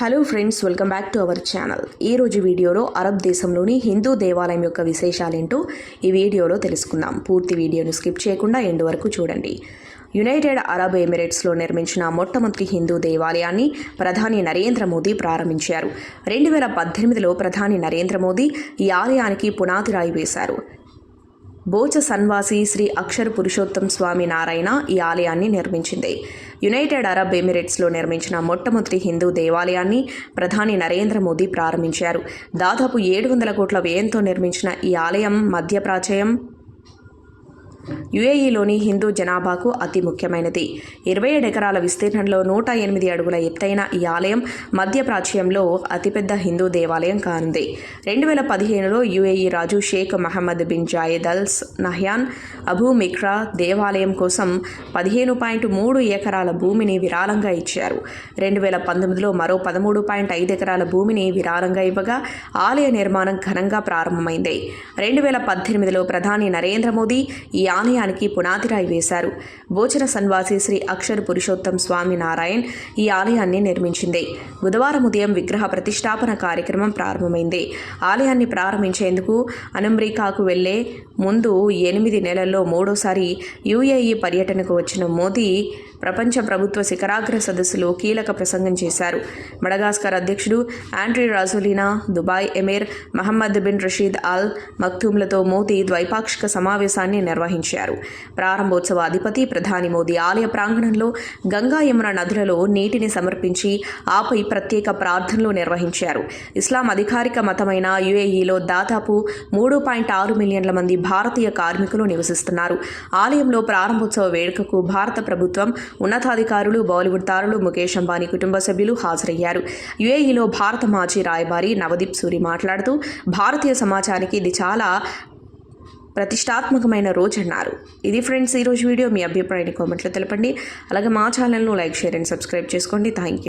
Hello friends welcome back to our channel ఈ రోజు వీడియోలో అరబ్ దేశంలోని హిందూ దేవాలయం యొక్క విశేషాలేంటో ఈ వీడియోలో తెలుసుకుందాం. పూర్తి వీడియోను స్కిప్ చేయకుండా ఎండ్ వరకు చూడండి. యునైటెడ్ అరబ్ ఎమిరేట్స్లో నిర్మించిన మొట్టమొదటి హిందూ దేవాలయాన్ని ప్రధాని నరేంద్ర మోదీ ప్రారంభించారు. రెండు వేల పద్దెనిమిదిలో ప్రధాని నరేంద్ర మోదీ ఈ ఆలయానికి పునాది రాయి వేశారు. బోచ సన్వాసి శ్రీ అక్షర పురుషోత్తం స్వామి నారాయణ ఈ ఆలయాన్ని నిర్మించింది. యునైటెడ్ అరబ్ ఎమిరేట్స్లో నిర్మించిన మొట్టమొదటి హిందూ దేవాలయాన్ని ప్రధాని నరేంద్ర మోదీ ప్రారంభించారు. దాదాపు ఏడు వందల కోట్ల వ్యయంతో నిర్మించిన ఈ ఆలయం మధ్యప్రాచయం యుఏఈలోని హిందూ జనాభాకు అతి ముఖ్యమైనది. ఇరవై ఏడు ఎకరాల విస్తీర్ణంలో నూట ఎనిమిది అడుగుల ఎత్తైన ఈ ఆలయం మధ్య ప్రాచ్యంలో అతిపెద్ద హిందూ దేవాలయం కానుంది. రెండు వేల పదిహేనులో యుఏఈ రాజు Sheikh Mohammed bin Zayed Al Nahyan Abu మిక్రా దేవాలయం కోసం పదిహేను పాయింట్ మూడు ఎకరాల భూమిని విరాళంగా ఇచ్చారు. రెండు వేల పంతొమ్మిదిలో మరో పదమూడు పాయింట్ ఐదు ఎకరాల భూమిని విరాళంగా ఇవ్వగా ఆలయ నిర్మాణం ఘనంగా ప్రారంభమైంది. రెండు వేల పద్దెనిమిదిలో ప్రధాని నరేంద్ర మోదీ ఈ ఆలయానికి పునాదిరాయి వేశారు. భోజన సన్వాసి శ్రీ అక్షర పురుషోత్తం స్వామి నారాయణ్ ఈ ఆలయాన్ని నిర్మించింది. బుధవారం ఉదయం విగ్రహ ప్రతిష్టాపన కార్యక్రమం ప్రారంభమైంది. ఆలయాన్ని ప్రారంభించేందుకు అమెరికాకు వెళ్ళే ముందు ఎనిమిది నెలల్లో మూడోసారి యుఏఈ పర్యటనకు వచ్చిన మోదీ ప్రపంచ ప్రభుత్వ శిఖరాగ్ర సదస్సులో కీలక ప్రసంగం చేశారు. మడగాస్కర్ అధ్యక్షుడు Andry Rajoelina Dubai emir Mohammed bin Rashid Al మక్తూమ్లతో Modi ద్వైపాక్షిక సమావేశాన్ని నిర్వహించారు. ప్రారంభోత్సవ అధిపతి ప్రధాని మోదీ ఆలయ ప్రాంగణంలో గంగా యమున నదులలో నీటిని సమర్పించి ఆపై ప్రత్యేక ప్రార్థనలు నిర్వహించారు. ఇస్లాం అధికారిక మతమైన యుఏఈలో దాదాపు మూడు పాయింట్ ఆరు మిలియన్ల మంది భారతీయ కార్మికులు నివసిస్తున్నారు. ఆలయంలో ప్రారంభోత్సవ వేడుకకు భారత ప్రభుత్వం ఉన్నతాధికారులు బాలీవుడ్ తారులు ముఖేష్ అంబానీ కుటుంబ సభ్యులు హాజరయ్యారు. యుఏఈలో భారత మాజీ రాయబారి నవదీప్ సూరి మాట్లాడుతూ భారతీయ సమాజానికి ఇది చాలా ప్రతిష్టాత్మకమైన రోజు అన్నారు. ఇది ఫ్రెండ్స్ ఈరోజు వీడియో మీ అభిప్రాయాన్ని కామెంట్లో తెలపండి. అలాగే మా ఛానల్ను లైక్ షేర్ అండ్ సబ్స్క్రైబ్ చేసుకోండి. Thank you